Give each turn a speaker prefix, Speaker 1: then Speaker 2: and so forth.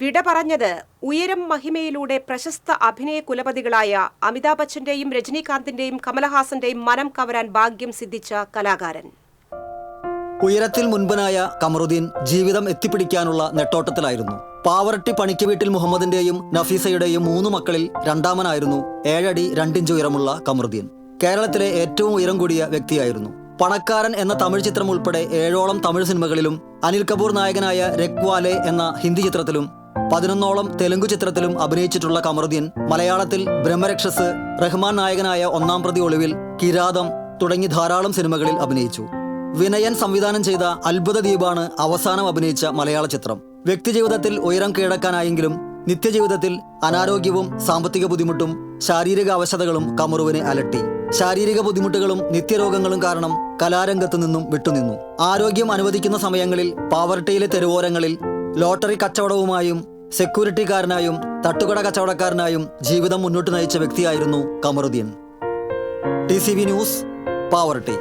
Speaker 1: വിട പറഞ്ഞത് ഉയരം മഹിമയിലൂടെ പ്രശസ്ത അഭിനയ കുലപതികളായ അമിതാഭ് ബച്ചന്റെയും രജനീകാന്തിന്റെയും കമലഹാസന്റെയും മനം കവരാൻ ഭാഗ്യം സിദ്ധിച്ച കലാകാരൻ.
Speaker 2: ഉയരത്തിൽ മുൻപനായ കമറുദ്ദീൻ ജീവിതം എത്തിപ്പിടിക്കാനുള്ള നെട്ടോട്ടത്തിലായിരുന്നു. പാവറട്ടി പണിക്ക് വീട്ടിൽ മുഹമ്മദിന്റെയും നഫീസയുടെയും മൂന്ന് മക്കളിൽ രണ്ടാമനായിരുന്നു ഏഴടി രണ്ടിഞ്ച് ഉയരമുള്ള കമറുദ്ദീൻ. കേരളത്തിലെ ഏറ്റവും ഉയരം കൂടിയ വ്യക്തിയായിരുന്നു. പണക്കാരൻ എന്ന തമിഴ് ചിത്രം ഉൾപ്പെടെ ഏഴോളം തമിഴ് സിനിമകളിലും അനിൽ കപൂർ നായകനായ രക്വാലെ എന്ന ഹിന്ദി ചിത്രത്തിലും പതിനൊന്നോളം തെലുങ്ക് ചിത്രത്തിലും അഭിനയിച്ചിട്ടുള്ള കമറുദ്ദീൻ മലയാളത്തിൽ ബ്രഹ്മരക്ഷസ് റഹ്മാൻ നായകനായ ഒന്നാം പ്രതി ഒളിവിൽ കിരാതം തുടങ്ങി ധാരാളം സിനിമകളിൽ അഭിനയിച്ചു. വിനയൻ സംവിധാനം ചെയ്ത അത്ഭുത ദ്വീപാണ് അവസാനം അഭിനയിച്ച മലയാള ചിത്രം. വ്യക്തിജീവിതത്തിൽ ഉയരം കീഴടക്കാനായെങ്കിലും നിത്യജീവിതത്തിൽ അനാരോഗ്യവും സാമ്പത്തിക ബുദ്ധിമുട്ടും ശാരീരിക അവശതകളും കമറുവിനെ അലട്ടി. ശാരീരിക ബുദ്ധിമുട്ടുകളും നിത്യരോഗങ്ങളും കാരണം കലാരംഗത്തു നിന്നും വിട്ടുനിന്നു. ആരോഗ്യം അനുവദിക്കുന്ന സമയങ്ങളിൽ പാവർട്ടിയിലെ തെരുവോരങ്ങളിൽ ലോട്ടറി കച്ചവടവുമായും സെക്യൂരിറ്റിക്കാരനായും തട്ടുകട കച്ചവടക്കാരനായും ജീവിതം മുന്നോട്ട് നയിച്ച വ്യക്തിയായിരുന്നു Kamaruddin. T C V news poverty